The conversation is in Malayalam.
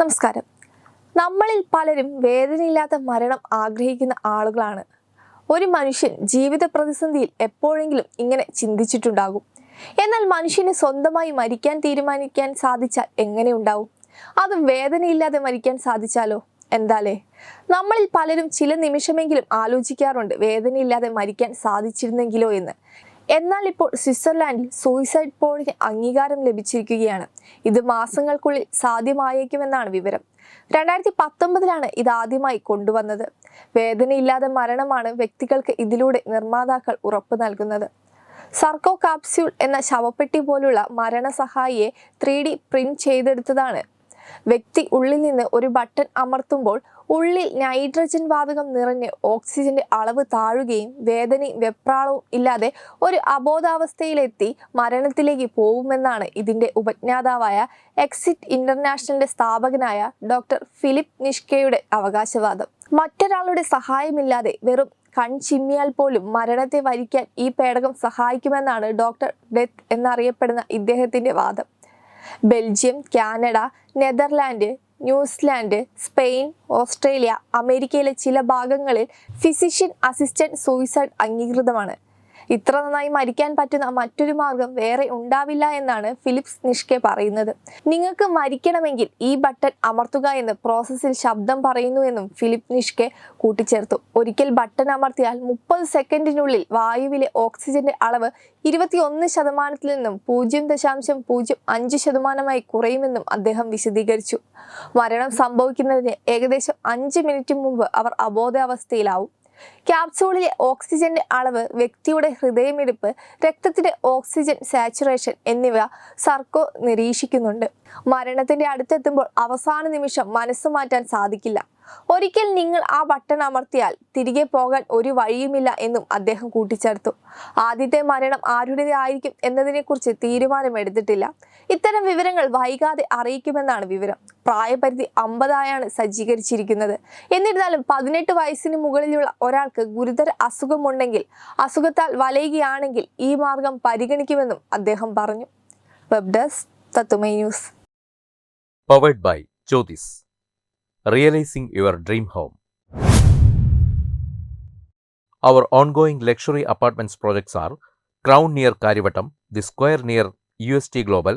നമസ്കാരം. നമ്മളിൽ പലരും വേദനയില്ലാത്ത മരണം ആഗ്രഹിക്കുന്ന ആളുകളാണ്. ഒരു മനുഷ്യൻ ജീവിത പ്രതിസന്ധിയിൽ എപ്പോഴെങ്കിലും ഇങ്ങനെ ചിന്തിച്ചിട്ടുണ്ടാകും. എന്നാൽ മനുഷ്യന് സ്വന്തമായി മരിക്കാൻ തീരുമാനിക്കാൻ സാധിച്ചാൽ എങ്ങനെ അത് അതും വേദനയില്ലാതെ മരിക്കാൻ സാധിച്ചാലോ? എന്താലേ? നമ്മളിൽ പലരും ചില നിമിഷമെങ്കിലും ആലോചിക്കാറുണ്ട് വേദനയില്ലാതെ മരിക്കാൻ സാധിച്ചിരുന്നെങ്കിലോ എന്ന്. എന്നാൽ ഇപ്പോൾ സ്വിറ്റ്സർലാൻഡിൽ സൂയിസൈഡ് പോളിന് അംഗീകാരം ലഭിച്ചിരിക്കുകയാണ്. ഇത് മാസങ്ങൾക്കുള്ളിൽ സാധ്യമായേക്കുമെന്നാണ് വിവരം. രണ്ടായിരത്തി പത്തൊമ്പതിലാണ് ഇത് ആദ്യമായി കൊണ്ടുവന്നത്. വേദനയില്ലാതെ മരണമാണ് വ്യക്തികൾക്ക് ഇതിലൂടെ നിർമ്മാതാക്കൾ ഉറപ്പു നൽകുന്നത്. സർക്കോ കാപ്സ്യൂൾ എന്ന ശവപ്പെട്ടി പോലുള്ള മരണസഹായിയെ ത്രീ ഡി പ്രിന്റ് ചെയ്തെടുത്തതാണ് വ്യക്തി ഉള്ളിൽ നിന്ന് ഒരു ബട്ടൺ അമർത്തുമ്പോൾ ഉള്ളിൽ നൈട്രജൻ വാതകം നിറഞ്ഞ് ഓക്സിജന്റെ അളവ് താഴുകയും വേദനയും വെപ്രാളവും ഇല്ലാതെ ഒരു അബോധാവസ്ഥയിലെത്തി മരണത്തിലേക്ക് പോകുമെന്നാണ് ഇതിന്റെ ഉപജ്ഞാതാവായ എക്സിറ്റ് ഇന്റർനാഷണലിന്റെ സ്ഥാപകനായ ഡോക്ടർ ഫിലിപ്പ് നിഷ്കയുടെ അവകാശവാദം. മറ്റൊരാളുടെ സഹായമില്ലാതെ വെറും കൺചിമ്മിയാൽ പോലും മരണത്തെ വരിക്കാൻ ഈ പേടകം സഹായിക്കുമെന്നാണ് ഡോക്ടർ ഡെത്ത് എന്നറിയപ്പെടുന്ന ഇദ്ദേഹത്തിന്റെ വാദം. Belgium Canada Netherland New Zealand Spain Australia അമേരിക്കയിലെ ചില ഭാഗങ്ങളിൽ ഫിസിഷ്യൻ അസിസ്റ്റന്റ് സൂയിസൈഡ് അംഗീകൃതമാണ്. ഇത്ര നന്നായി മരിക്കാൻ പറ്റുന്ന മറ്റൊരു മാർഗം വേറെ ഉണ്ടാവില്ല എന്നാണ് ഫിലിപ്സ് നിഷ്കെ പറയുന്നത്. നിങ്ങൾക്ക് മരിക്കണമെങ്കിൽ ഈ ബട്ടൺ അമർത്തുക എന്ന് പ്രോസസ്സിൽ ശബ്ദം പറയുന്നു എന്നും ഫിലിപ്പ് നിഷ്കെ കൂട്ടിച്ചേർത്തു. ഒരിക്കൽ ബട്ടൺ അമർത്തിയാൽ മുപ്പത് സെക്കൻഡിനുള്ളിൽ വായുവിലെ ഓക്സിജന്റെ അളവ് ഇരുപത്തിയൊന്ന് ശതമാനത്തിൽ നിന്നും പൂജ്യം ദശാംശം പൂജ്യം അഞ്ച് ശതമാനമായി കുറയുമെന്നും അദ്ദേഹം വിശദീകരിച്ചു. മരണം സംഭവിക്കുന്നതിന് ഏകദേശം അഞ്ച് മിനിറ്റ് മുമ്പ് അവർ അബോധാവസ്ഥയിലാവും. ക്യാപ്സൂളിലെ ഓക്സിജന്റെ അളവ് വ്യക്തിയുടെ ഹൃദയമിടിപ്പ് രക്തത്തിലെ ഓക്സിജൻ സാച്ചുറേഷൻ എന്നിവ സർക്കോ നിരീക്ഷിക്കുന്നുണ്ട്. മരണത്തിന്റെ അടുത്തെത്തുമ്പോൾ അവസാന നിമിഷം മനസ്സ് മാറ്റാൻ സാധിക്കില്ല. ഒരിക്കൽ നിങ്ങൾ ആ ബട്ടൺ അമർത്തിയാൽ തിരികെ പോകാൻ ഒരു വഴിയുമില്ല എന്നും അദ്ദേഹം കൂട്ടിച്ചേർത്തു. ആദ്യത്തെ മരണം ആരുടേതായിരിക്കും എന്നതിനെക്കുറിച്ച് തീരുമാനമെടുത്തിട്ടില്ല. ഇത്തരം വിവരങ്ങൾ വൈകാതെ അറിയിക്കുമെന്നാണ് വിവരം. പ്രായപരിധി അമ്പതായാണ് സജ്ജീകരിച്ചിരിക്കുന്നത്. എന്നിരുന്നാലും പതിനെട്ട് വയസ്സിന് മുകളിലുള്ള ഒരാൾക്ക് ഗുരുതര അസുഖമുണ്ടെങ്കിൽ അസുഖത്താൽ വലയുകയാണെങ്കിൽ ഈ മാർഗം പരിഗണിക്കുമെന്നും അദ്ദേഹം പറഞ്ഞു. വെബ് ഡെസ്ക് തത്തുമൈ news. Powered by Jyothis realising your dream home our ongoing luxury apartments projects are crown near Kariavattom the square near U S T Crown